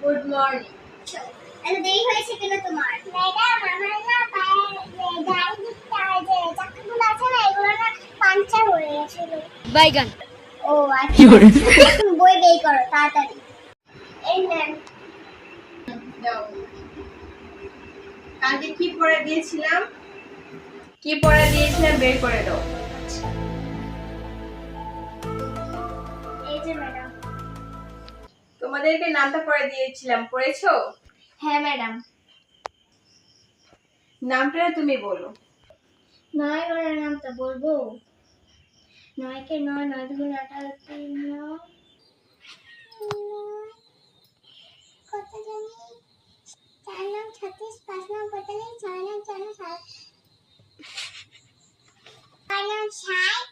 Good morning এত দেরি হয়েছে কেন তোমার ম্যাডাম আমার না পায়ে আছে না এগুলো না পাংচার হয়ে গেছিল বাইগান ও আচ্ছা তুমি বই বের করো তাড়াতাড়ি এই নেন কালকে কি পড়ে দিয়েছিলাম? কি পড়ে দিয়েছিলাম? বের করে দাও। ম্যাডাম তোমাদেরকে নামটা পড়ে দিয়েছিলাম পড়েছো? হ্যাঁ ম্যাডাম নামটা তুমি বলো। নয় ওনার নামটা বলব। নয়কে নয় নয় দুগুণ আঠারো তিন কত জানি? চার নাম ছত্রিশ পাঁচ নাম পঁয়তাল্লিশ ছয় নাম চার নাম সাত। ছয় নাম ষাট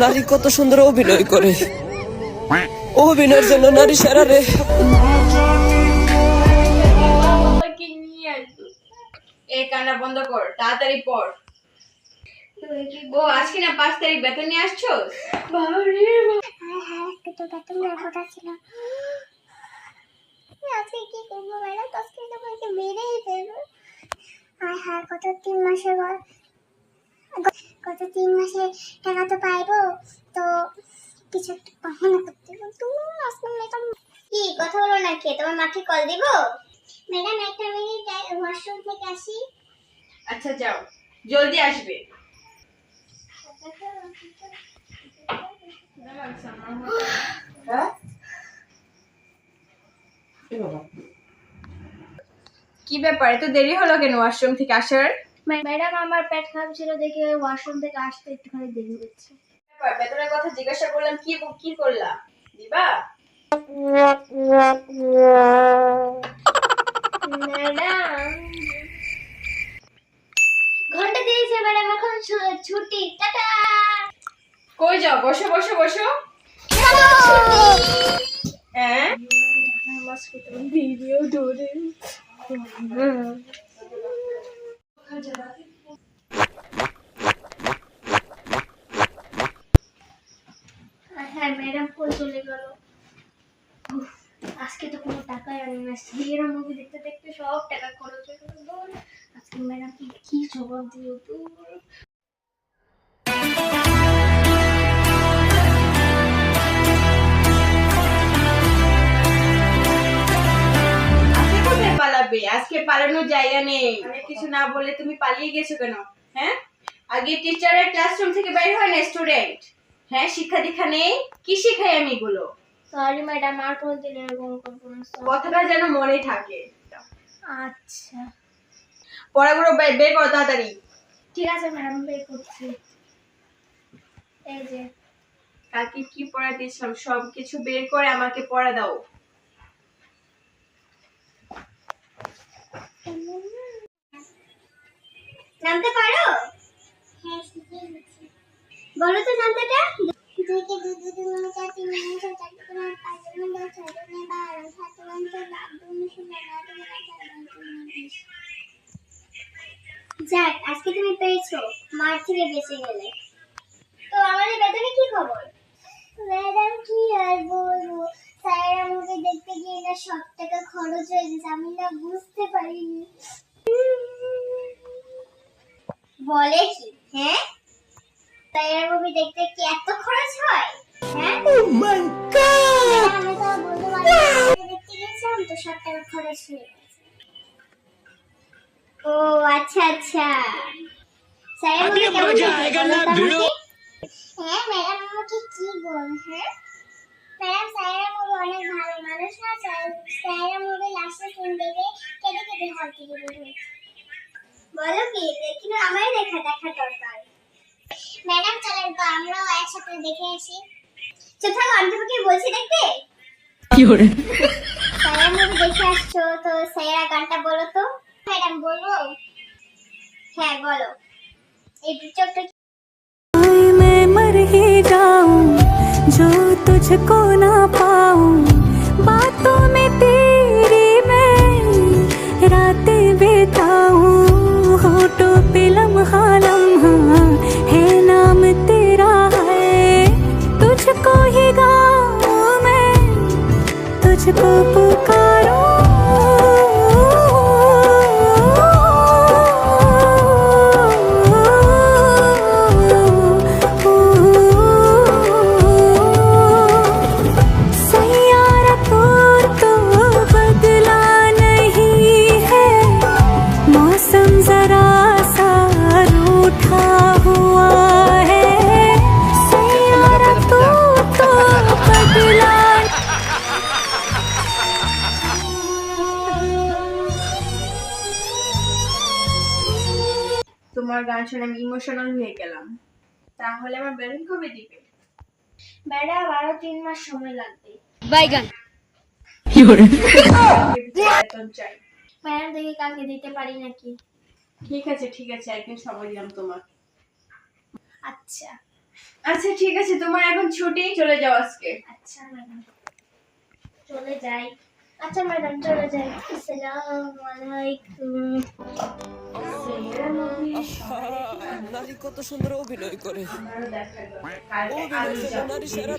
নারী কত সুন্দর অভিনয় করে। অভিনয়ের জন্য নারী সেরা রে। কান্না বন্ধ কর তাড়াতাড়ি পড়। ও আজকে না পাঁচ তারিখ বেতন নিয়ে আসছো? হ্যাঁ হ্যাঁ আজকে তো বেতন দেওয়ার ছিল আজকে কি করব ম্যাডাম আজকে তো বলতে মেরেই ফেলব আর হ্যাঁ কত তিন মাসের পর কত তিন মাসে টাকা তো পাইবো তো কিছু একটা করতে তুমি আসলে ম্যাডাম কি কথা বলো না কে? তোমার মাকে কল দিব? ম্যাডাম একটা মিনিট ওয়াশরুম থেকে আসি। আচ্ছা যাও। জলদি আসবে। কি ব্যাপার এত দেরি হলো কেন ওয়াশরুম থেকে আসার? ম্যাডাম আমার পেট খারাপ ছিল দেখে ওয়াশরুম থেকে আসতে একটুখানি দেরি হচ্ছে। বেতনের কথা জিজ্ঞাসা করলাম কি কি করলা দিবা? ম্যাডাম। ঘণ্টা দিয়েছে ম্যাডাম এখন ছুটি টাটা। কই যাও? বসো বসো বসো। হ্যাঁ? ভিডিও ধরে। হ্যাঁ ম্যাডাম কই চলে গেল? আজকে তো কোনো টাকাই আনি না মুভি দেখতে দেখতে সব টাকা খরচ হয়ে গেল। আজকে ম্যাডাম কি জবাব দিও দূর আজকে জায়গা নেই। কিছু না বলে তুমি পালিয়ে গেছো কেন? হ্যাঁ? আগে টিচারের ক্লাসরুম থেকে বের হয় না স্টুডেন্ট হ্যাঁ শিক্ষা দীক্ষা নেই? কি শিখাই আমি এগুলো? সরি ম্যাডাম আর কোনোদিন এরকম করব না কথাটা যেন মনে থাকে। আচ্ছা। পড়াগুলো বের করো তাড়াতাড়ি। ঠিক আছে ম্যাডাম বের করছি। এই যে। কালকে কি পড়া দিয়েছিলাম সব কিছু বের করে আমাকে পড়া দাও। জানতে পারো? হ্যাঁ বলো তো উনিশ যাক আজকে তুমি পেয়েছ। মার থেকে বেঁচে গেলে। তো আমাদের বেতনে কি খবর? ম্যাডাম কি আর বলব? স্যার আমাকে দেখতে গিয়ে না সব টাকা খরচ হয়ে গেছে আমি না বুঝতে পারিনি। বলে কি? হ্যাঁ? স্যার মুভি দেখতে কি এত খরচ হয়? হ্যাঁ? ও মাই গড আমি তো বলতে পারি দেখতে গেছিলাম তো সব টাকা খরচ হয়ে ও আচ্ছা আচ্ছা। স্যার মুভি কেমন হ্যাঁ ম্যাডাম আমাকে কি বল হ্যাঁ? ম্যাডাম স্যারের মুভি অনেক ভালো। মানুষ না স্যারের মুভি লাস্টে ফোন দেবে কেটে কেটে হল থেকে বেরোবে বলো কি দেখি না আমারই দেখা দেখা দরকার। ম্যাডাম চলেন তো আমরাও একসাথে দেখে আসি। চুপ থাকো আমি তোমাকে বলছি দেখতে? কি করে স্যারের মুভি দেখে আসছো তো স্যারা গানটা বলো তো। ম্যাডাম বলব? হ্যাঁ বলো। এই চোখটা मर ही जाऊँ, जो तुझको ना पाऊँ। बातों में तेरी मैं रातें बिताऊं। होठों पे लम्हा लम्हा है, नाम तेरा है। तुझको ही गाऊं मैं, तुझको তোমার গান শুনে আমি ইমোশনাল হয়ে গেলাম। তাহলে আমার বেতন কবে দিবে? ম্যাডাম আরও তিন মাস সময় লাগবে। বেতন চাই ম্যাডাম দেখি কালকে দিতে পারি নাকি? ঠিক আছে ঠিক আছে একদিন সময় দিলাম তোমার আচ্ছা। আচ্ছা ঠিক আছে তোমার এখন ছুটি চলে যাও আজকে। আচ্ছা ম্যাডাম। চলে যাই। আচ্ছা ম্যাডাম চলে যাই। আসসালামু আলাইকুম। নারী কত সুন্দর অভিনয় করে। অভিনয়। নারী সেরা